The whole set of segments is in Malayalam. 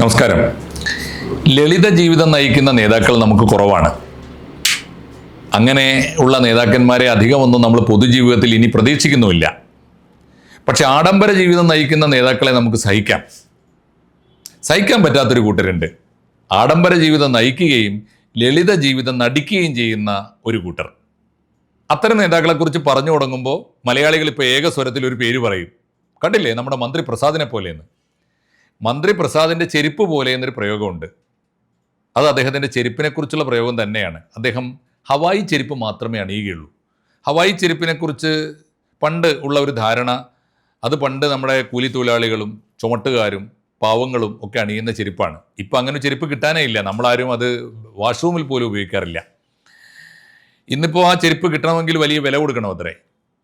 നമസ്കാരം. ലളിത ജീവിതം നയിക്കുന്ന നേതാക്കൾ നമുക്ക് കുറവാണ്. അങ്ങനെ ഉള്ള നേതാക്കന്മാരെ അധികമൊന്നും നമ്മൾ പൊതുജീവിതത്തിൽ ഇനി പ്രതീക്ഷിക്കുന്നുമില്ല. പക്ഷെ ആഡംബര ജീവിതം നയിക്കുന്ന നേതാക്കളെ നമുക്ക് സഹിക്കാം. സഹിക്കാൻ പറ്റാത്തൊരു കൂട്ടരുണ്ട്. ആഡംബര ജീവിതം നയിക്കുകയും ലളിത ജീവിതം നടിക്കുകയും ചെയ്യുന്ന ഒരു കൂട്ടർ. അത്തരം നേതാക്കളെക്കുറിച്ച് പറഞ്ഞു തുടങ്ങുമ്പോൾ മലയാളികൾ ഇപ്പോൾ ഏകസ്വരത്തിൽ ഒരു പേര് പറയും. കണ്ടില്ലേ നമ്മുടെ മന്ത്രി പ്രസാദിനെ പോലെയെന്ന്? മന്ത്രി പ്രസാദിന്റെ ചെരുപ്പ് പോലെ എന്നൊരു പ്രയോഗമുണ്ട്. അത് അദ്ദേഹത്തിന്റെ ചെരുപ്പിനെക്കുറിച്ചുള്ള പ്രയോഗം തന്നെയാണ്. അദ്ദേഹം ഹവായി ചെരുപ്പ് മാത്രമേ അണിയുകയുള്ളൂ. ഹവായി ചെരുപ്പിനെക്കുറിച്ച് പണ്ട് ഉള്ള ഒരു ധാരണ അത് പണ്ട് നമ്മുടെ കൂലി തൊഴിലാളികളും ചുമട്ടുകാരും പാവങ്ങളും ഒക്കെ അണിയുന്ന ചെരുപ്പാണ്. ഇപ്പം അങ്ങനെ ചെരുപ്പ് കിട്ടാനേ ഇല്ല. നമ്മളാരും അത് വാഷ്റൂമിൽ പോലും ഉപയോഗിക്കാറില്ല. ഇന്നിപ്പോൾ ആ ചെരുപ്പ് കിട്ടണമെങ്കിൽ വലിയ വില കൊടുക്കണം അത്രേ.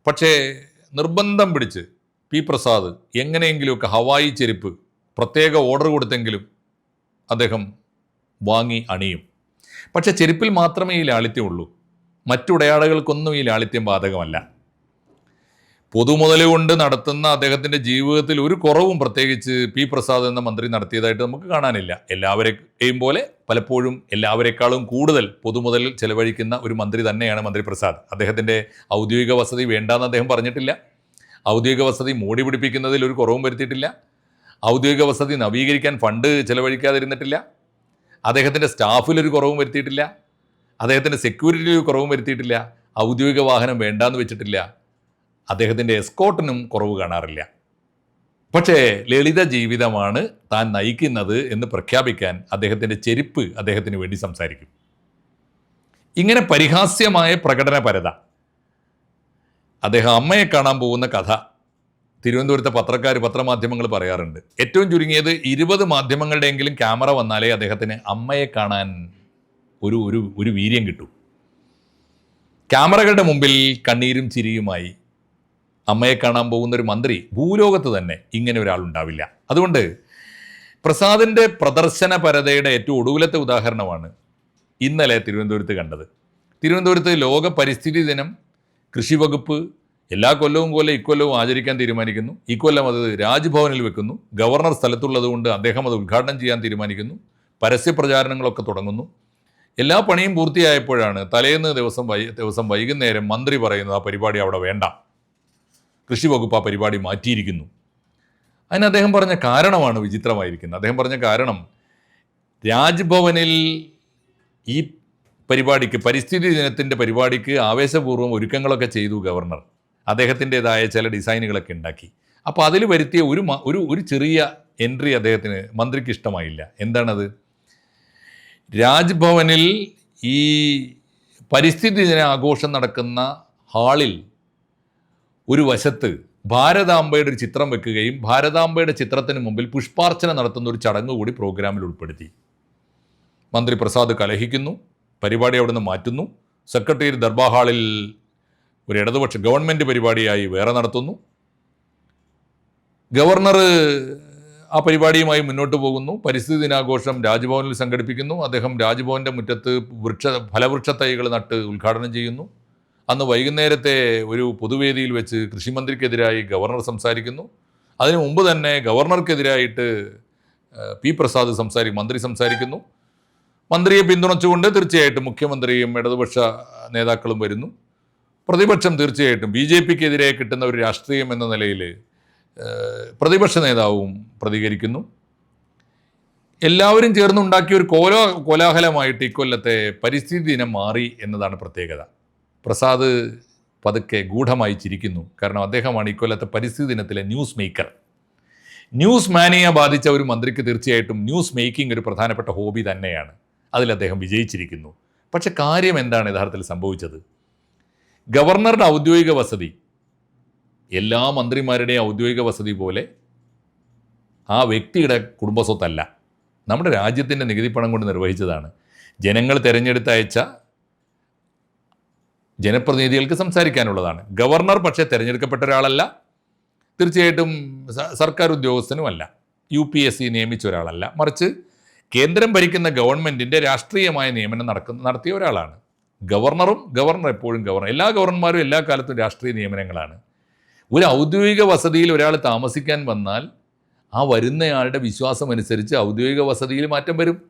പക്ഷേ നിർബന്ധം പിടിച്ച് പി പ്രസാദ് എങ്ങനെയെങ്കിലുമൊക്കെ ഹവായി ചെരുപ്പ് പ്രത്യേക ഓർഡർ കൊടുത്തെങ്കിലും അദ്ദേഹം വാങ്ങി അണിയും. പക്ഷെ ചെരുപ്പിൽ മാത്രമേ ഈ ലാളിത്യമുള്ളൂ മറ്റുടയാടകൾക്കൊന്നും ഈ ലാളിത്യം ബാധകമല്ല. പൊതുമുതൽ കൊണ്ട് നടത്തുന്ന അദ്ദേഹത്തിന്റെ ജീവിതത്തിൽ ഒരു കുറവും പ്രത്യേകിച്ച് പി പ്രസാദ് എന്ന മന്ത്രി നടത്തിയതായിട്ട് നമുക്ക് കാണാനില്ല. എല്ലാവരെയും പോലെ പലപ്പോഴും എല്ലാവരെക്കാളും കൂടുതൽ പൊതുമുതൽ ചെലവഴിക്കുന്ന ഒരു മന്ത്രി തന്നെയാണ് മന്ത്രി പ്രസാദ്. അദ്ദേഹത്തിന്റെ ഔദ്യോഗിക വസതി വേണ്ടാന്ന് അദ്ദേഹം പറഞ്ഞിട്ടില്ല. ഔദ്യോഗിക വസതി മോടി പിടിപ്പിക്കുന്നതിൽ ഒരു കുറവും വരുത്തിയിട്ടില്ല. ഔദ്യോഗിക വസതി നവീകരിക്കാൻ ഫണ്ട് ചെലവഴിക്കാതിരുന്നിട്ടില്ല. അദ്ദേഹത്തിന്റെ സ്റ്റാഫിലൊരു കുറവും വരുത്തിയിട്ടില്ല. അദ്ദേഹത്തിന്റെ സെക്യൂരിറ്റിയിൽ കുറവും വരുത്തിയിട്ടില്ല. ഔദ്യോഗിക വാഹനം വേണ്ടാന്ന് വെച്ചിട്ടില്ല. അദ്ദേഹത്തിന്റെ എസ്കോട്ടിനും കുറവ് കാണാറില്ല. പക്ഷേ ലളിത ജീവിതമാണ് താൻ നയിക്കുന്നത് എന്ന് പ്രഖ്യാപിക്കാൻ അദ്ദേഹത്തിന്റെ ചെരുപ്പ് അദ്ദേഹത്തിന് വേണ്ടി സംസാരിക്കും. ഇങ്ങനെ പരിഹാസ്യമായ പ്രകടനപരത. അദ്ദേഹം അമ്മയെ കാണാൻ പോകുന്ന കഥ തിരുവനന്തപുരത്തെ പത്രക്കാർ പത്രമാധ്യമങ്ങൾ പറയാറുണ്ട്. ഏറ്റവും ചുരുങ്ങിയത് ഇരുപത് മാധ്യമങ്ങളുടെയെങ്കിലും ക്യാമറ വന്നാലേ അദ്ദേഹത്തിന് അമ്മയെ കാണാൻ ഒരു ഒരു ഒരു വീര്യം കിട്ടും. ക്യാമറകളുടെ മുമ്പിൽ കണ്ണീരും ചിരിയുമായി അമ്മയെ കാണാൻ പോകുന്ന ഒരു മന്ത്രി ഭൂലോകത്ത് തന്നെ ഇങ്ങനെ ഒരാളുണ്ടാവില്ല. അതുകൊണ്ട് പ്രസാദിന്റെ പ്രദർശനപരതയുടെ ഏറ്റവും ഒടുവിലത്തെ ഉദാഹരണമാണ് ഇന്നലെ തിരുവനന്തപുരത്ത് കണ്ടത്. തിരുവനന്തപുരത്ത് ലോക പരിസ്ഥിതി ദിനം കൃഷി വകുപ്പ് എല്ലാ കൊല്ലവും പോലെ ഇക്കൊല്ലവും ആചരിക്കാൻ തീരുമാനിക്കുന്നു. ഇക്കൊല്ലം അത് രാജ്ഭവനിൽ വെക്കുന്നു. ഗവർണർ സ്ഥലത്തുള്ളതുകൊണ്ട് അദ്ദേഹം അത് ഉദ്ഘാടനം ചെയ്യാൻ തീരുമാനിക്കുന്നു. പരസ്യ പ്രചാരണങ്ങളൊക്കെ തുടങ്ങുന്നു. എല്ലാ പണിയും പൂർത്തിയായപ്പോഴാണ് തലേന്ന് ദിവസം വൈ ദിവസം വൈകുന്നേരം മന്ത്രി പറയുന്നത് ആ പരിപാടി അവിടെ വേണ്ട. കൃഷി വകുപ്പ് ആ പരിപാടി മാറ്റിയിരിക്കുന്നു. അതിന് അദ്ദേഹം പറഞ്ഞ കാരണമാണ് വിചിത്രമായിരിക്കുന്നത്. അദ്ദേഹം പറഞ്ഞ കാരണം രാജ്ഭവനിൽ ഈ പരിപാടിക്ക് പരിസ്ഥിതി ദിനത്തിന്റെ പരിപാടിക്ക് ആവേശപൂർവം ഒരുക്കങ്ങളൊക്കെ ചെയ്തു ഗവർണർ. അദ്ദേഹത്തിന്റെതായ ചില ഡിസൈനുകളൊക്കെ ഉണ്ടാക്കി. അപ്പോൾ അതിൽ വരുത്തിയ ഒരു ഒരു ഒരു ചെറിയ എൻട്രി അദ്ദേഹത്തിന് മന്ത്രിക്ക് ഇഷ്ടമായില്ല. എന്താണത്? രാജ്ഭവനിൽ ഈ പരിസ്ഥിതി ദിന ആഘോഷം നടക്കുന്ന ഹാളിൽ ഒരു വശത്ത് ഭാരതാംബയുടെ ഒരു ചിത്രം വെക്കുകയും ഭാരതാംബയുടെ ചിത്രത്തിന് മുമ്പിൽ പുഷ്പാർച്ചന നടത്തുന്ന ഒരു ചടങ്ങ് കൂടി പ്രോഗ്രാമിൽ ഉൾപ്പെടുത്തി. മന്ത്രി പ്രസാദ് കലഹിക്കുന്നു പരിപാടി അവിടുന്ന് മാറ്റുന്നു. സെക്രട്ടേറിയറ്റ് ദർബാർ ഹാളിൽ ഒരു ഇടതുപക്ഷ ഗവൺമെന്റ് പരിപാടിയായി വേറെ നടത്തുന്നു. ഗവർണർ ആ പരിപാടിയുമായി മുന്നോട്ട് പോകുന്നു. പരിസ്ഥിതി ദിനാഘോഷം രാജ്ഭവനിൽ സംഘടിപ്പിക്കുന്നു. അദ്ദേഹം രാജ്ഭവന്റെ മുറ്റത്ത് വൃക്ഷ ഫലവൃക്ഷ തൈകൾ നട്ട് ഉദ്ഘാടനം ചെയ്യുന്നു. അന്ന് വൈകുന്നേരത്തെ ഒരു പൊതുവേദിയിൽ വെച്ച് കൃഷിമന്ത്രിക്കെതിരായി ഗവർണർ സംസാരിക്കുന്നു. അതിനു മുമ്പ് തന്നെ ഗവർണർക്കെതിരായിട്ട് പി പ്രസാദ് സംസാരി മന്ത്രി സംസാരിക്കുന്നു. മന്ത്രിയെ പിന്തുണച്ചുകൊണ്ട് തീർച്ചയായിട്ടും മുഖ്യമന്ത്രിയും ഇടതുപക്ഷ നേതാക്കളും വരുന്നു. പ്രതിപക്ഷം തീർച്ചയായിട്ടും ബി ജെ പിക്കെതിരെ കിട്ടുന്ന ഒരു രാഷ്ട്രീയം എന്ന നിലയിൽ പ്രതിപക്ഷ നേതാവും പ്രതികരിക്കുന്നു. എല്ലാവരും ചേർന്നുണ്ടാക്കിയ ഒരു കോലോ കോലാഹലമായിട്ട് ഇക്കൊല്ലത്തെ പരിസ്ഥിതി ദിനം മാറി എന്നതാണ് പ്രത്യേകത. പ്രസാദ് പതുക്കെ ഗൂഢമായി ചിരിക്കുന്നു. കാരണം അദ്ദേഹമാണ് ഇക്കൊല്ലത്തെ പരിസ്ഥിതി ദിനത്തിലെ ന്യൂസ് മേക്കർ. ന്യൂസ് മാനിയെ ബാധിച്ച ഒരു മന്ത്രിക്ക് തീർച്ചയായിട്ടും ന്യൂസ് മേക്കിംഗ് ഒരു പ്രധാനപ്പെട്ട ഹോബി തന്നെയാണ്. അതിൽ അദ്ദേഹം വിജയിച്ചിരിക്കുന്നു. പക്ഷെ കാര്യം എന്താണ് യഥാർത്ഥത്തിൽ സംഭവിച്ചത്? ഗവർണറുടെ ഔദ്യോഗിക വസതി. എല്ലാ മന്ത്രിമാരുടെയും ഔദ്യോഗിക വസതി പോലെ ആ വ്യക്തിയുടെ കുടുംബസ്വത്തല്ല. നമ്മുടെ രാജ്യത്തിന്റെ നികുതി പണം കൊണ്ട് നിർവഹിച്ചതാണ്. ജനങ്ങൾ തിരഞ്ഞെടുത്ത് അയച്ച ജനപ്രതിനിധികൾക്ക് സംസാരിക്കാനുള്ളതാണ്. ഗവർണർ പക്ഷേ തിരഞ്ഞെടുക്കപ്പെട്ട ഒരാളല്ല. തീർച്ചയായിട്ടും സർക്കാർ ഉദ്യോഗസ്ഥനുമല്ല യു പി എസ് സി നിയമിച്ച ഒരാളല്ല. മറിച്ച് കേന്ദ്രം ഭരിക്കുന്ന ഗവൺമെന്റിന്റെ രാഷ്ട്രീയമായ നിയമനം നടക്കുന്ന നടത്തിയ ഒരാളാണ്. ഗവർണറും ഗവർണർ എപ്പോഴും ഗവർണർ. എല്ലാ ഗവർണർമാരും എല്ലാ കാലത്തും രാഷ്ട്രീയ നിയമനങ്ങളാണ്. ഒരു ഔദ്യോഗിക വസതിയിൽ ഒരാൾ താമസിക്കാൻ വന്നാൽ ആ വരുന്നയാളുടെ വിശ്വാസം അനുസരിച്ച് ഔദ്യോഗിക വസതിയിൽ മാറ്റം വരും.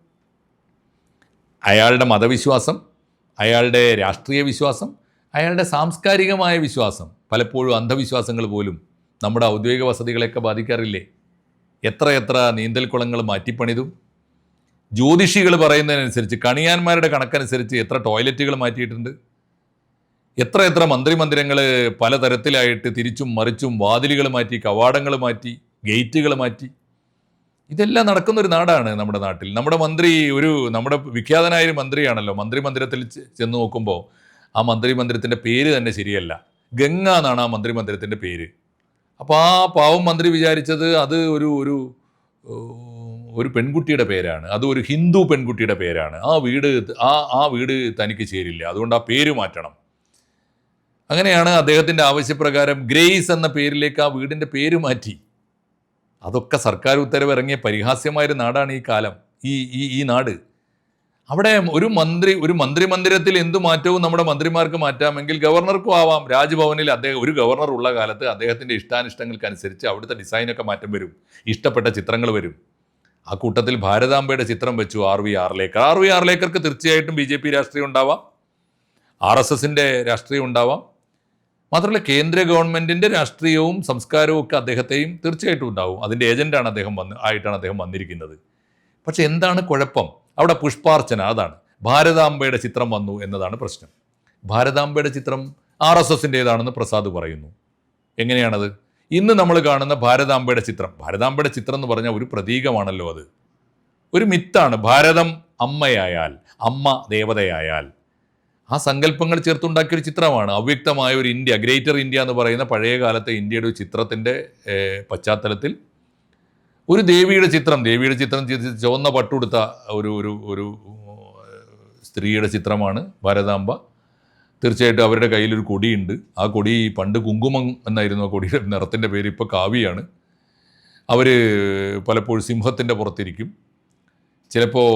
അയാളുടെ മതവിശ്വാസം അയാളുടെ രാഷ്ട്രീയ വിശ്വാസം അയാളുടെ സാംസ്കാരികമായ വിശ്വാസം പലപ്പോഴും അന്ധവിശ്വാസങ്ങൾ പോലും നമ്മുടെ ഔദ്യോഗിക വസതികളെയൊക്കെ ബാധിക്കാറില്ലേ? എത്ര എത്ര നീന്തൽക്കുളങ്ങൾ മാറ്റിപ്പണിതും ജ്യോതിഷികൾ പറയുന്നതിനനുസരിച്ച് കണിയാന്മാരുടെ കണക്കനുസരിച്ച് എത്ര ടോയ്ലറ്റുകൾ മാറ്റിയിട്ടുണ്ട്? എത്ര എത്ര മന്ത്രിമന്ദിരങ്ങൾ പലതരത്തിലായിട്ട് തിരിച്ചും മറിച്ചും വാതിലുകൾ മാറ്റി കവാടങ്ങൾ മാറ്റി ഗേറ്റുകൾ മാറ്റി. ഇതെല്ലാം നടക്കുന്ന ഒരു നാടാണ് നമ്മുടെ നാട്ടിൽ. നമ്മുടെ മന്ത്രി ഒരു നമ്മുടെ വിഖ്യാതനായ ഒരു മന്ത്രിയാണല്ലോ. മന്ത്രിമന്ദിരത്തിൽ ചെന്ന് നോക്കുമ്പോൾ ആ മന്ത്രിമന്ദിരത്തിന്റെ പേര് തന്നെ ശരിയല്ല. ഗംഗ എന്നാണ് ആ മന്ത്രിമന്ദിരത്തിന്റെ പേര്. അപ്പോൾ ആ പാവം മന്ത്രി വിചാരിച്ചത് അത് ഒരു ഒരു ഒരു പെൺകുട്ടിയുടെ പേരാണ്. അത് ഒരു ഹിന്ദു പെൺകുട്ടിയുടെ പേരാണ്. ആ വീട് ആ ആ വീട് തനിക്ക് ചേരില്ല. അതുകൊണ്ട് ആ പേര് മാറ്റണം. അങ്ങനെയാണ് അദ്ദേഹത്തിന്റെ ആവശ്യപ്രകാരം ഗ്രേസ് എന്ന പേരിലേക്ക് ആ വീടിന്റെ പേര് മാറ്റി. അതൊക്കെ സർക്കാർ ഉത്തരവ് ഇറങ്ങിയ പരിഹാസ്യമായൊരു നാടാണ് ഈ കാലം. ഈ ഈ ഈ നാട്. അവിടെ ഒരു മന്ത്രി ഒരു മന്ത്രിമന്ദിരത്തിൽ എന്ത് മാറ്റവും നമ്മുടെ മന്ത്രിമാർക്ക് മാറ്റാമെങ്കിൽ ഗവർണർക്കും ആവാം. രാജ്ഭവനിൽ അദ്ദേഹം ഒരു ഗവർണർ ഉള്ള കാലത്ത് അദ്ദേഹത്തിന്റെ ഇഷ്ടാനിഷ്ടങ്ങൾക്കനുസരിച്ച് അവിടുത്തെ ഡിസൈനൊക്കെ മാറ്റം വരും. ഇഷ്ടപ്പെട്ട ചിത്രങ്ങൾ വരും. ആ കൂട്ടത്തിൽ ഭാരതാംബയുടെ ചിത്രം വെച്ചു R V Arlekar. R V ആറിലേക്കർക്ക് തീർച്ചയായിട്ടും ബി ജെ പി രാഷ്ട്രീയം ഉണ്ടാവാം. ആർ എസ് എസിന്റെ രാഷ്ട്രീയം ഉണ്ടാവാം. മാത്രമല്ല കേന്ദ്ര ഗവൺമെന്റിന്റെ രാഷ്ട്രീയവും സംസ്കാരവും ഒക്കെ അദ്ദേഹത്തെയും തീർച്ചയായിട്ടും ഉണ്ടാവും. അതിന്റെ ഏജന്റാണ് അദ്ദേഹം വന്ന് ആയിട്ടാണ് അദ്ദേഹം വന്നിരിക്കുന്നത്. പക്ഷെ എന്താണ് കുഴപ്പം? അവിടെ പുഷ്പാർച്ചന അതാണ്. ഭാരതാംബയുടെ ചിത്രം വന്നു എന്നതാണ് പ്രശ്നം. ഭാരതാംബയുടെ ചിത്രം ആർ എസ് എസിന്റെതാണെന്ന് പ്രസാദ് പറയുന്നു. എങ്ങനെയാണത്? ഇന്ന് നമ്മൾ കാണുന്ന ഭാരതാംബയുടെ ചിത്രം. ഭാരതാംബയുടെ ചിത്രം എന്ന് പറഞ്ഞാൽ ഒരു പ്രതീകമാണല്ലോ അത്. ഒരു മിത്താണ് ഭാരതം അമ്മയായാൽ അമ്മ ദേവതയായാൽ. ആ സങ്കല്പങ്ങൾ ചേർത്തുണ്ടാക്കിയ ഒരു ചിത്രമാണ്. അവ്യക്തമായ ഒരു ഇന്ത്യ ഗ്രേറ്റർ ഇന്ത്യ എന്ന് പറയുന്ന പഴയ കാലത്തെ ഇന്ത്യയുടെ ഒരു ചിത്രത്തിന്റെ പശ്ചാത്തലത്തിൽ ഒരു ദേവിയുടെ ചിത്രം ദേവിയുടെ ചിത്രം ചുവന്ന പട്ടുടുത്ത ഒരു ഒരു ഒരു സ്ത്രീയുടെ ചിത്രമാണ് ഭാരതാംബ. തീർച്ചയായിട്ടും അവരുടെ കയ്യിലൊരു കൊടിയുണ്ട്. ആ കൊടി പണ്ട് കുങ്കുമം എന്നായിരുന്നു ആ കൊടിയുടെ നിറത്തിന്റെ പേര് ഇപ്പോൾ കാവിയാണ് അവർ പലപ്പോഴും സിംഹത്തിന്റെ പുറത്തിരിക്കും. ചിലപ്പോൾ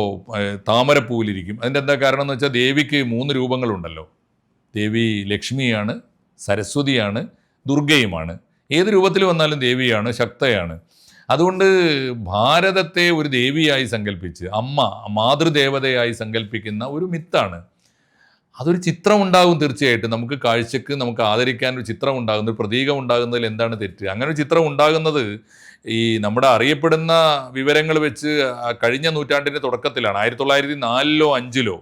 താമരപ്പൂവിലിരിക്കും. അതിന്റെ എന്താ കാരണം എന്ന് വെച്ചാൽ ദേവിക്ക് മൂന്ന് രൂപങ്ങളുണ്ടല്ലോ. ദേവി ലക്ഷ്മിയാണ് സരസ്വതിയാണ് ദുർഗയുമാണ് ഏത് രൂപത്തിൽ വന്നാലും ദേവിയാണ് ശക്തയാണ്. അതുകൊണ്ട് ഭാരതത്തെ ഒരു ദേവിയായി സങ്കല്പിച്ച് അമ്മ മാതൃദേവതയായി സങ്കല്പിക്കുന്ന ഒരു മിത്താണ്. അതൊരു ചിത്രം ഉണ്ടാകും തീർച്ചയായിട്ടും. നമുക്ക് കാഴ്ചക്ക് നമുക്ക് ആദരിക്കാൻ ഒരു ചിത്രം ഉണ്ടാകുന്ന ഒരു പ്രതീകം ഉണ്ടാകുന്നതിൽ എന്താണ് തെറ്റ്? അങ്ങനെ ഒരു ചിത്രം ഉണ്ടാകുന്നത് ഈ നമ്മുടെ അറിയപ്പെടുന്ന വിവരങ്ങൾ വെച്ച് കഴിഞ്ഞ നൂറ്റാണ്ടിന്റെ തുടക്കത്തിലാണ്. ആയിരത്തി തൊള്ളായിരത്തി നാലിലോ അഞ്ചിലോ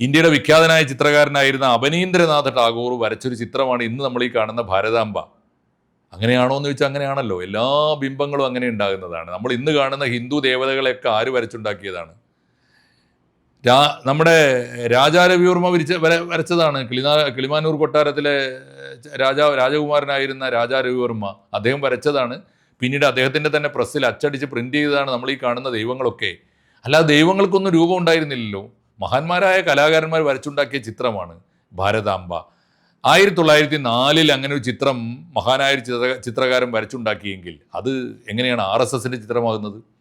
ഇന്ത്യയുടെ വിഖ്യാതനായ ചിത്രകാരനായിരുന്ന അപനീന്ദ്രനാഥ് ടാഗോർ വരച്ചൊരു ചിത്രമാണ് ഇന്ന് നമ്മൾ ഈ കാണുന്ന ഭാരതാംബ. അങ്ങനെയാണോ എന്ന് ചോദിച്ചാൽ അങ്ങനെയാണല്ലോ. എല്ലാ ബിംബങ്ങളും അങ്ങനെ ഉണ്ടാകുന്നതാണ്. നമ്മൾ ഇന്ന് കാണുന്ന ഹിന്ദു ദേവതകളെയൊക്കെ ആര് വരച്ചുണ്ടാക്കിയതാണ്? രാ നമ്മുടെ രാജാരവിവർമ്മ വിരിച്ച വര വരച്ചതാണ്. കിളിനാ കിളിമാനൂർ കൊട്ടാരത്തിലെ രാജാ രാജകുമാരനായിരുന്ന രാജാ രവിവർമ്മ അദ്ദേഹം വരച്ചതാണ്. പിന്നീട് അദ്ദേഹത്തിന്റെ തന്നെ പ്രസ്സിൽ അച്ചടിച്ച് പ്രിന്റ് ചെയ്തതാണ് നമ്മൾ ഈ കാണുന്ന ദൈവങ്ങളൊക്കെ. അല്ലാതെ ദൈവങ്ങൾക്കൊന്നും രൂപം ഉണ്ടായിരുന്നില്ലല്ലോ. മഹാന്മാരായ കലാകാരന്മാർ വരച്ചുണ്ടാക്കിയ ചിത്രമാണ് ഭാരതാംബ. ആയിരത്തി തൊള്ളായിരത്തി നാലിൽ അങ്ങനെ ഒരു ചിത്രം മഹാനായ ചിത്ര ചിത്രകാരൻ വരച്ചുണ്ടാക്കിയെങ്കിൽ അത് എങ്ങനെയാണ് ആർ എസ് എസിന്റെ ചിത്രമാകുന്നത്?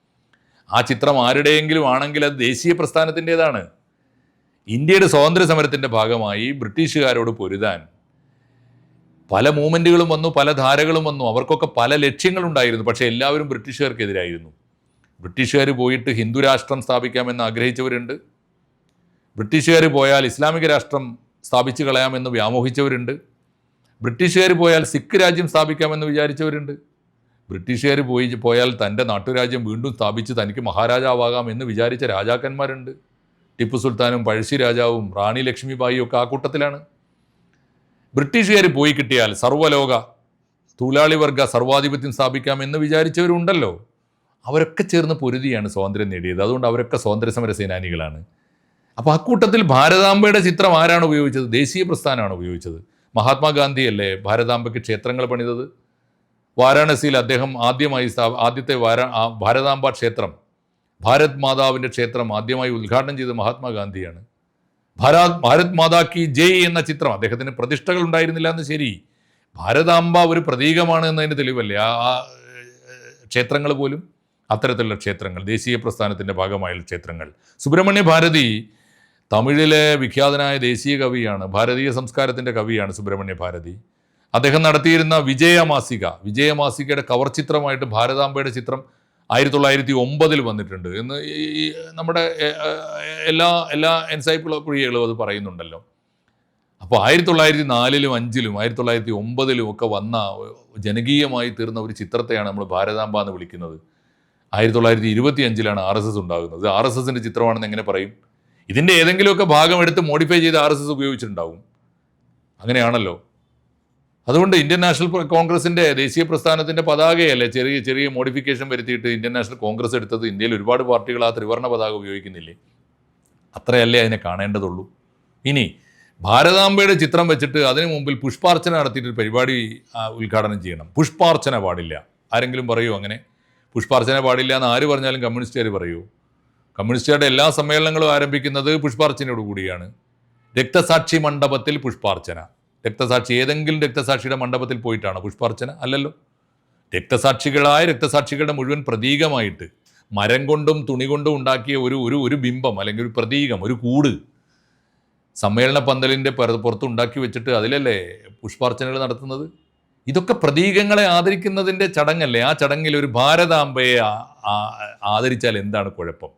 ആ ചിത്രം ആരുടെയെങ്കിലും ആണെങ്കിൽ അത് ദേശീയ പ്രസ്ഥാനത്തിന്റെതാണ്. ഇന്ത്യയുടെ സ്വാതന്ത്ര്യ സമരത്തിന്റെ ഭാഗമായി ബ്രിട്ടീഷുകാരോട് പൊരുതാൻ പല മൂവ്മെന്റുകളും വന്നു പല ധാരകളും വന്നു. അവർക്കൊക്കെ പല ലക്ഷ്യങ്ങളുണ്ടായിരുന്നു. പക്ഷേ എല്ലാവരും ബ്രിട്ടീഷുകാർക്കെതിരായിരുന്നു. ബ്രിട്ടീഷുകാർ പോയിട്ട് ഹിന്ദു രാഷ്ട്രം സ്ഥാപിക്കാമെന്ന് ആഗ്രഹിച്ചവരുണ്ട്. ബ്രിട്ടീഷുകാർ പോയാൽ ഇസ്ലാമിക രാഷ്ട്രം സ്ഥാപിച്ചു കളയാമെന്ന് വ്യാമോഹിച്ചവരുണ്ട്. ബ്രിട്ടീഷുകാർ പോയാൽ സിഖ് രാജ്യം സ്ഥാപിക്കാമെന്ന് വിചാരിച്ചവരുണ്ട്. ബ്രിട്ടീഷുകാർ പോയി പോയാൽ തന്റെ നാട്ടുരാജ്യം വീണ്ടും സ്ഥാപിച്ച് തനിക്ക് മഹാരാജാവാകാം എന്ന് വിചാരിച്ച രാജാക്കന്മാരുണ്ട്. ടിപ്പു സുൽത്താനും പഴശ്ശി രാജാവും റാണി ലക്ഷ്മിബായിയും ഒക്കെ ആ കൂട്ടത്തിലാണ്. ബ്രിട്ടീഷുകാർ പോയി കിട്ടിയാൽ സർവലോക തൊഴിലാളി വർഗ സർവാധിപത്യം സ്ഥാപിക്കാമെന്ന് വിചാരിച്ചവരുണ്ടല്ലോ. അവരൊക്കെ ചേർന്ന് പൊരുതിയാണ് സ്വാതന്ത്ര്യം നേടിയത്. അതുകൊണ്ട് അവരൊക്കെ സ്വാതന്ത്ര്യ സമര സേനാനികളാണ് അപ്പോൾ അക്കൂട്ടത്തിൽ ഭാരതാംബയുടെ ചിത്രം ആരാണ് ഉപയോഗിച്ചത്? ദേശീയ പ്രസ്ഥാനമാണ് ഉപയോഗിച്ചത്. മഹാത്മാഗാന്ധിയല്ലേ ഭാരതാംബയ്ക്ക് ക്ഷേത്രങ്ങൾ പണിതത്? വാരാണസിയിൽ അദ്ദേഹം ആദ്യമായി ആദ്യത്തെ വാരാ ഭാരതാംബ ക്ഷേത്രം ഭാരത് മാതാവിന്റെ ക്ഷേത്രം ആദ്യമായി ഉദ്ഘാടനം ചെയ്ത മഹാത്മാഗാന്ധിയാണ്. ഭാരത് ഭാരത് മാതാ കി ജയ് എന്ന ചിത്രം അദ്ദേഹത്തിന് പ്രതിഷ്ഠകൾ ഉണ്ടായിരുന്നില്ല എന്ന് ശരി. ഭാരതാംബ ഒരു പ്രതീകമാണ് എന്നതിന് തെളിവല്ലേ? ആ, ക്ഷേത്രങ്ങൾ പോലും? അത്തരത്തിലുള്ള ക്ഷേത്രങ്ങൾ ദേശീയ പ്രസ്ഥാനത്തിന്റെ ഭാഗമായുള്ള ക്ഷേത്രങ്ങൾ. സുബ്രഹ്മണ്യ ഭാരതി തമിഴിലെ വിഖ്യാതനായ ദേശീയ കവിയാണ് ഭാരതീയ സംസ്കാരത്തിന്റെ കവിയാണ് സുബ്രഹ്മണ്യ ഭാരതി. അദ്ദേഹം നടത്തിയിരുന്ന വിജയമാസിക വിജയമാസികയുടെ കവർ ചിത്രമായിട്ട് ഭാരതാംബയുടെ ചിത്രം ആയിരത്തി തൊള്ളായിരത്തി ഒമ്പതിൽ വന്നിട്ടുണ്ട് എന്ന് ഈ നമ്മുടെ എല്ലാ എല്ലാ എൻസൈക്ലോപീഡിയകളും അത് പറയുന്നുണ്ടല്ലോ. അപ്പോൾ ആയിരത്തി തൊള്ളായിരത്തി നാലിലും അഞ്ചിലും ആയിരത്തി തൊള്ളായിരത്തി ഒമ്പതിലും ഒക്കെ വന്ന ജനകീയമായി തീർന്ന ഒരു ചിത്രത്തെയാണ് നമ്മൾ ഭാരതാംബ എന്ന് വിളിക്കുന്നത്. ആയിരത്തി തൊള്ളായിരത്തി ഇരുപത്തി അഞ്ചിലാണ് ആർ എസ് എസ് ഉണ്ടാകുന്നത്. ആർ എസ് എസിന്റെ ചിത്രമാണെന്ന് എങ്ങനെ പറയും? ഇതിന്റെ ഏതെങ്കിലുമൊക്കെ ഭാഗം എടുത്ത് മോഡിഫൈ ചെയ്ത് ആർ എസ് എസ് ഉപയോഗിച്ചിട്ടുണ്ടാവും. അങ്ങനെയാണല്ലോ. അതുകൊണ്ട് ഇന്ത്യൻ നാഷണൽ കോൺഗ്രസിന്റെ ദേശീയ പ്രസ്ഥാനത്തിന്റെ പതാകയല്ലേ ചെറിയ ചെറിയ മോഡിഫിക്കേഷൻ വരുത്തിയിട്ട് ഇന്ത്യൻ നാഷണൽ കോൺഗ്രസ് എടുത്തത്? ഇന്ത്യയിൽ ഒരുപാട് പാർട്ടികൾ ആ ത്രിവർണ പതാക ഉപയോഗിക്കുന്നില്ലേ? അത്രയല്ലേ അതിനെ കാണേണ്ടതുള്ളൂ. ഇനി ഭാരതാംബയുടെ ചിത്രം വെച്ചിട്ട് അതിനു മുമ്പിൽ പുഷ്പാർച്ചന നടത്തിയിട്ട് പരിപാടി ഉദ്ഘാടനം ചെയ്യണം. പുഷ്പാർച്ചന പാടില്ല. ആരെങ്കിലും പറയൂ അങ്ങനെ. പുഷ്പാർച്ചന പാടില്ല എന്ന് ആര് പറഞ്ഞാലും കമ്മ്യൂണിസ്റ്റുകാർ പറയൂ. കമ്മ്യൂണിസ്റ്റുകാരുടെ എല്ലാ സമ്മേളനങ്ങളും ആരംഭിക്കുന്നത് പുഷ്പാർച്ചനയോട് കൂടിയാണ്. രക്തസാക്ഷി മണ്ഡപത്തിൽ പുഷ്പാർച്ചന. രക്തസാക്ഷി ഏതെങ്കിലും രക്തസാക്ഷിയുടെ മണ്ഡപത്തിൽ പോയിട്ടാണ് പുഷ്പാർച്ചന? അല്ലല്ലോ. രക്തസാക്ഷികളായ രക്തസാക്ഷികളുടെ മുഴുവൻ പ്രതീകമായിട്ട് മരം കൊണ്ടും തുണി കൊണ്ടും ഉണ്ടാക്കിയ ഒരു ഒരു ഒരു ബിംബം അല്ലെങ്കിൽ ഒരു പ്രതീകം ഒരു കൂട് സമ്മേളന പന്തലിന്റെ പുറത്ത് ഉണ്ടാക്കി വെച്ചിട്ട് അതിലല്ലേ പുഷ്പാർച്ചനകൾ നടത്തുന്നത്? ഇതൊക്കെ പ്രതീകങ്ങളെ ആദരിക്കുന്നതിന്റെ ചടങ്ങല്ലേ? ആ ചടങ്ങിൽ ഒരു ഭാരതാംബയെ ആദരിച്ചാൽ എന്താണ് കുഴപ്പം?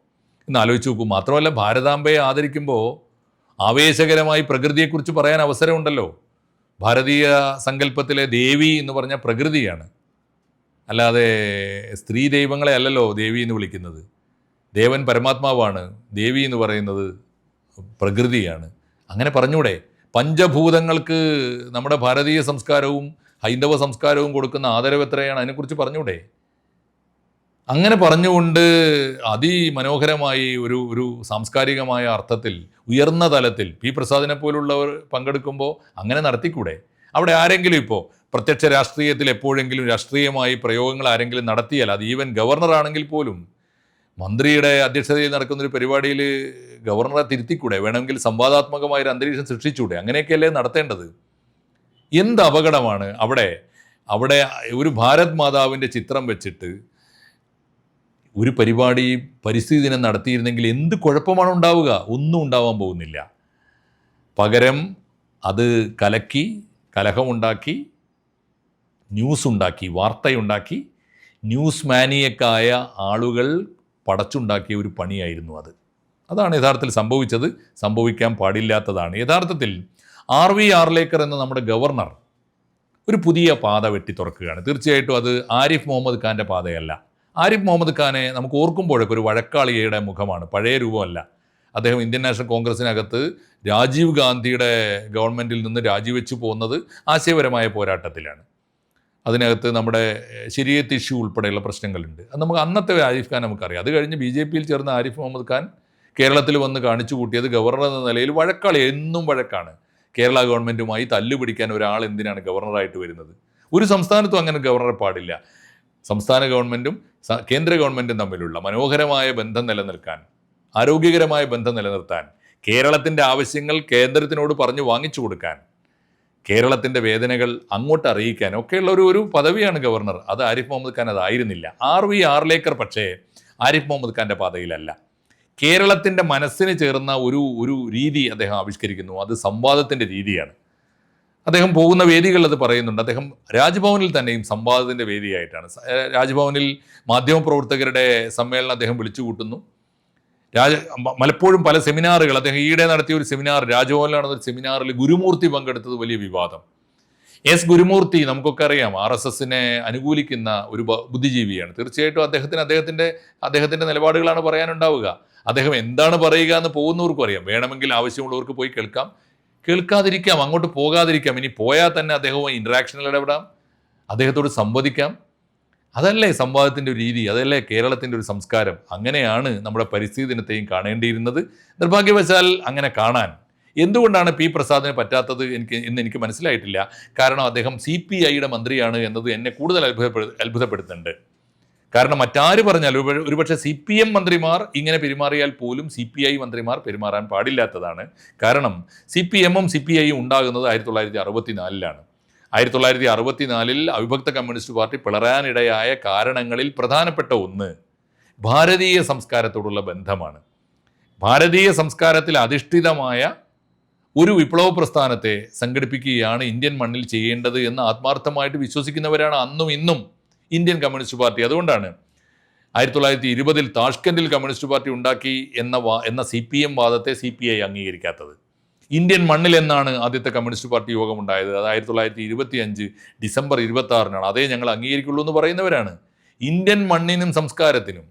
എന്ന് ആലോചിച്ച് നോക്കൂ. മാത്രമല്ല ഭാരതാംബയെ ആദരിക്കുമ്പോൾ ആവേശകരമായി പ്രകൃതിയെക്കുറിച്ച് പറയാൻ അവസരമുണ്ടല്ലോ. ഭാരതീയ സങ്കല്പത്തിലെ ദേവി എന്ന് പറഞ്ഞ പ്രകൃതിയാണ്. അല്ലാതെ സ്ത്രീ ദൈവങ്ങളെ അല്ലല്ലോ ദേവി എന്ന് വിളിക്കുന്നത്. ദേവൻ പരമാത്മാവാണ് ദേവി എന്ന് പറയുന്നത് പ്രകൃതിയാണ്. അങ്ങനെ പറഞ്ഞൂടെ പഞ്ചഭൂതങ്ങൾക്ക് നമ്മുടെ ഭാരതീയ സംസ്കാരവും ഹൈന്ദവ സംസ്കാരവും കൊടുക്കുന്ന ആദരവ് എത്രയാണ്? അതിനെക്കുറിച്ച് പറഞ്ഞൂടെ? അങ്ങനെ പറഞ്ഞുകൊണ്ട് അതിമനോഹരമായി ഒരു ഒരു സാംസ്കാരികമായ അർത്ഥത്തിൽ ഉയർന്ന തലത്തിൽ പി പ്രസാദിനെ പോലുള്ളവർ പങ്കെടുക്കുമ്പോൾ അങ്ങനെ നടത്തിക്കൂടെ? അവിടെ ആരെങ്കിലും ഇപ്പോൾ പ്രത്യക്ഷ രാഷ്ട്രീയത്തിൽ എപ്പോഴെങ്കിലും രാഷ്ട്രീയമായി പ്രയോഗങ്ങൾ ആരെങ്കിലും നടത്തിയാൽ അത് ഈവൻ ഗവർണർ ആണെങ്കിൽ പോലും മന്ത്രിയുടെ അധ്യക്ഷതയിൽ നടക്കുന്ന ഒരു പരിപാടിയിൽ ഗവർണറെ തിരുത്തിക്കൂടെ? വേണമെങ്കിൽ സംവാദാത്മകമായ ഒരു അന്തരീക്ഷം സൃഷ്ടിച്ചൂടെ അങ്ങനെയൊക്കെയല്ലേ നടത്തേണ്ടത്? എന്ത് അപകടമാണ് അവിടെ? അവിടെ ഒരു ഭാരത് മാതാവിന്റെ ചിത്രം വെച്ചിട്ട് ഒരു പരിപാടി പരിസ്ഥിതി ദിനം നടത്തിയിരുന്നെങ്കിൽ എന്ത് കുഴപ്പമാണ് ഉണ്ടാവുക? ഒന്നും ഉണ്ടാവാൻ പോകുന്നില്ല. പകരം അത് കലക്കി കലഹമുണ്ടാക്കി ന്യൂസ് ഉണ്ടാക്കി വാർത്തയുണ്ടാക്കി ന്യൂസ് മാനിയക്കായ ആളുകൾ പടച്ചുണ്ടാക്കിയ ഒരു പണിയായിരുന്നു അത്. അതാണ് യഥാർത്ഥത്തിൽ സംഭവിച്ചത്. സംഭവിക്കാൻ പാടില്ലാത്തതാണ്. യഥാർത്ഥത്തിൽ ആർ വി ആർലേക്കർ എന്ന നമ്മുടെ ഗവർണർ ഒരു പുതിയ പാത വെട്ടി തുറക്കുകയാണ് തീർച്ചയായിട്ടും അത് ആരിഫ് മുഹമ്മദ് ഖാന്റെ പാതയല്ല. ആരിഫ് മുഹമ്മദ് ഖാനെ നമുക്ക് ഓർക്കുമ്പോഴൊക്കെ ഒരു വഴക്കാളിയുടെ മുഖമാണ്. പഴയ രൂപമല്ല. അദ്ദേഹം ഇന്ത്യൻ നാഷണൽ കോൺഗ്രസിനകത്ത് രാജീവ് ഗാന്ധിയുടെ ഗവൺമെന്റിൽ നിന്ന് രാജിവെച്ചു പോകുന്നത് ആശയപരമായ പോരാട്ടത്തിലാണ്. അതിനകത്ത് നമ്മുടെ ശരിയെ ശരിയത്ത് ഇഷ്യൂ ഉൾപ്പെടെയുള്ള പ്രശ്നങ്ങളുണ്ട്. അത് നമുക്ക് അന്നത്തെ ആരിഫ് ഖാൻ നമുക്കറിയാം. അത് കഴിഞ്ഞ് ബി ജെ പിയിൽ ചേർന്ന ആരിഫ് മുഹമ്മദ് ഖാൻ കേരളത്തിൽ വന്ന് കാണിച്ചു കൂട്ടിയത് ഗവർണർ എന്ന നിലയിൽ വഴക്കാളി എന്നും വഴക്കാണ്. കേരള ഗവൺമെന്റുമായി തല്ലുപിടിക്കാൻ ഒരാൾ എന്തിനാണ് ഗവർണറായിട്ട് വരുന്നത്? ഒരു സംസ്ഥാനത്തും അങ്ങനെ ഗവർണറെ പാടില്ല. സംസ്ഥാന ഗവൺമെന്റും കേന്ദ്ര ഗവൺമെന്റും തമ്മിലുള്ള മനോഹരമായ ബന്ധം നിലനിൽക്കാൻ ആരോഗ്യകരമായ ബന്ധം നിലനിർത്താൻ കേരളത്തിന്റെ ആവശ്യങ്ങൾ കേന്ദ്രത്തിനോട് പറഞ്ഞു വാങ്ങിച്ചു കൊടുക്കാൻ കേരളത്തിന്റെ വേദനകൾ അങ്ങോട്ട് അറിയിക്കാൻ ഒക്കെയുള്ള ഒരു ഒരു പദവിയാണ് ഗവർണർ. അത് ആരിഫ് മുഹമ്മദ് ഖാൻ അതായിരുന്നില്ല ആർ വി ആർലേക്കർ പക്ഷേ ആരിഫ് മുഹമ്മദ് ഖാന്റെ പാതയിലല്ല. കേരളത്തിന്റെ മനസ്സിന് ചേർന്ന ഒരു ഒരു രീതി അദ്ദേഹം ആവിഷ്കരിക്കുന്നു. അത് സംവാദത്തിന്റെ രീതിയാണ്. അദ്ദേഹം പോകുന്ന വേദികളിൽ അത് പറയുന്നുണ്ട്. അദ്ദേഹം രാജ്ഭവനിൽ തന്നെയും സംവാദത്തിന്റെ വേദിയായിട്ടാണ്. രാജ്ഭവനിൽ മാധ്യമപ്രവർത്തകരുടെ സമ്മേളനം അദ്ദേഹം വിളിച്ചു കൂട്ടുന്നു. രാജ മലപ്പോഴും പല സെമിനാറുകൾ അദ്ദേഹം ഈയിടെ നടത്തിയ ഒരു സെമിനാർ രാജ്ഭവനിൽ നടന്ന ഒരു സെമിനാറിൽ ഗുരുമൂർത്തി പങ്കെടുത്തത് വലിയ വിവാദം. എസ് ഗുരുമൂർത്തി നമുക്കൊക്കെ അറിയാം ആർ എസ് എസിനെ അനുകൂലിക്കുന്ന ഒരു ബുദ്ധിജീവിയാണ്. തീർച്ചയായിട്ടും അദ്ദേഹത്തിന് അദ്ദേഹത്തിന്റെ അദ്ദേഹത്തിന്റെ നിലപാടുകളാണ് പറയാനുണ്ടാവുക. അദ്ദേഹം എന്താണ് പറയുക എന്ന് പോകുന്നവർക്കും അറിയാം. വേണമെങ്കിൽ ആവശ്യമുള്ളവർക്ക് പോയി കേൾക്കാം. കേൾക്കാതിരിക്കാം അങ്ങോട്ട് പോകാതിരിക്കാം. ഇനി പോയാൽ തന്നെ അദ്ദേഹവുമായി ഇൻട്രാക്ഷനിൽ ഇടപെടാം. അദ്ദേഹത്തോട് സംവദിക്കാം. അതല്ലേ സംവാദത്തിന്റെ ഒരു രീതി അതല്ലേ കേരളത്തിന്റെ ഒരു സംസ്കാരം? അങ്ങനെയാണ് നമ്മുടെ പരിസ്ഥിതി ദിനത്തെയും കാണേണ്ടിയിരുന്നത്. നിർഭാഗ്യവശാൽ അങ്ങനെ കാണാൻ. എന്തുകൊണ്ടാണ് പി പ്രസാദിന് പറ്റാത്തത് എനിക്ക് എന്ന് എനിക്ക് മനസ്സിലായിട്ടില്ല. കാരണം അദ്ദേഹം സി പി ഐയുടെ മന്ത്രിയാണ് എന്നത് എന്നെ കൂടുതൽ അത്ഭുതപ്പെടു അത്ഭുതപ്പെടുത്തുന്നുണ്ട്. കാരണം മറ്റാര് പറഞ്ഞാലും ഒരു- ഒരുപക്ഷെ സി പി എം മന്ത്രിമാർ ഇങ്ങനെ പെരുമാറിയാൽ പോലും സി പി ഐ മന്ത്രിമാർ പെരുമാറാൻ പാടില്ലാത്തതാണ്. കാരണം സി പി എമ്മും സി പി ഐയും ഉണ്ടാകുന്നത് ആയിരത്തി തൊള്ളായിരത്തി അറുപത്തിനാലിലാണ് ആയിരത്തി തൊള്ളായിരത്തി അറുപത്തിനാലിൽ അവിഭക്ത കമ്മ്യൂണിസ്റ്റ് പാർട്ടി പിളരാനിടയായ കാരണങ്ങളിൽ പ്രധാനപ്പെട്ട ഒന്ന് ഭാരതീയ സംസ്കാരത്തോടുള്ള ബന്ധമാണ്. ഭാരതീയ സംസ്കാരത്തിൽ അധിഷ്ഠിതമായ ഒരു വിപ്ലവ പ്രസ്ഥാനത്തെ സംഘടിപ്പിക്കുകയാണ് ഇന്ത്യൻ മണ്ണിൽ ചെയ്യേണ്ടത് എന്ന് ആത്മാർത്ഥമായിട്ട് വിശ്വസിക്കുന്നവരാണ് അന്നും ഇന്നും. Indian Communist Party. അതുകൊണ്ടാണ് ആയിരത്തി തൊള്ളായിരത്തി ഇരുപതിൽ താഷ്കൻഡിൽ കമ്മ്യൂണിസ്റ്റ് പാർട്ടി ഉണ്ടാക്കി എന്ന വാ എന്ന സി പി എം വാദത്തെ സി പി ഐ അംഗീകരിക്കാത്തത്. ഇന്ത്യൻ മണ്ണിൽ എന്നാണ് ആദ്യത്തെ കമ്മ്യൂണിസ്റ്റ് പാർട്ടി യോഗം ഉണ്ടായത് അത് ആയിരത്തി തൊള്ളായിരത്തി ഇരുപത്തി അഞ്ച് ഡിസംബർ ഇരുപത്തി ആറിനാണ് അതേ ഞങ്ങൾ അംഗീകരിക്കുള്ളൂ എന്ന് പറയുന്നവരാണ്. ഇന്ത്യൻ മണ്ണിനും സംസ്കാരത്തിനും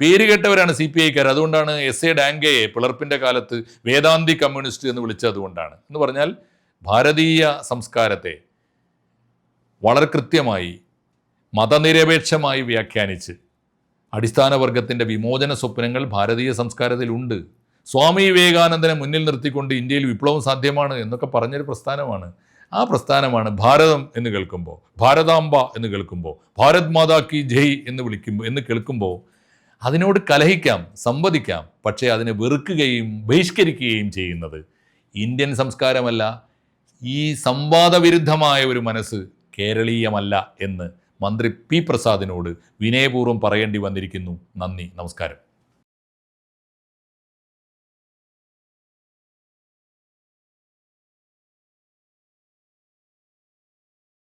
പേര് കേട്ടവരാണ് സി പി ഐക്കാർ. അതുകൊണ്ടാണ് എസ് എ ഡാങ്കയെ പിളർപ്പിന്റെ കാലത്ത് വേദാന്തി കമ്മ്യൂണിസ്റ്റ് എന്ന് വിളിച്ചതുകൊണ്ടാണ് എന്ന് പറഞ്ഞാൽ ഭാരതീയ സംസ്കാരത്തെ വളരെ കൃത്യമായി മതനിരപേക്ഷമായി വ്യാഖ്യാനിച്ച് അടിസ്ഥാന വർഗത്തിന്റെ വിമോചന സ്വപ്നങ്ങൾ ഭാരതീയ സംസ്കാരത്തിലുണ്ട്. സ്വാമി വിവേകാനന്ദനെ മുന്നിൽ നിർത്തിക്കൊണ്ട് ഇന്ത്യയിൽ വിപ്ലവം സാധ്യമാണ് എന്നൊക്കെ പറഞ്ഞൊരു പ്രസ്ഥാനമാണ്. ആ പ്രസ്ഥാനമാണ് ഭാരതം എന്ന് കേൾക്കുമ്പോൾ ഭാരതാംബ എന്ന് കേൾക്കുമ്പോൾ ഭാരത് മാതാ കി ജയ് എന്ന് വിളിക്കുമ്പോൾ എന്ന് കേൾക്കുമ്പോൾ അതിനോട് കലഹിക്കാം സംവദിക്കാം പക്ഷേ അതിനെ വെറുക്കുകയും ബഹിഷ്കരിക്കുകയും ചെയ്യുന്നത് ഇന്ത്യൻ സംസ്കാരമല്ല ഈ സംവാദവിരുദ്ധമായ ഒരു മനസ്സ് കേരളീയമല്ല എന്ന് മന്ത്രി പി പ്രസാദിനോട് വിനയപൂർവം പറയേണ്ടി വന്നിരിക്കുന്നു. നന്ദി. നമസ്കാരം.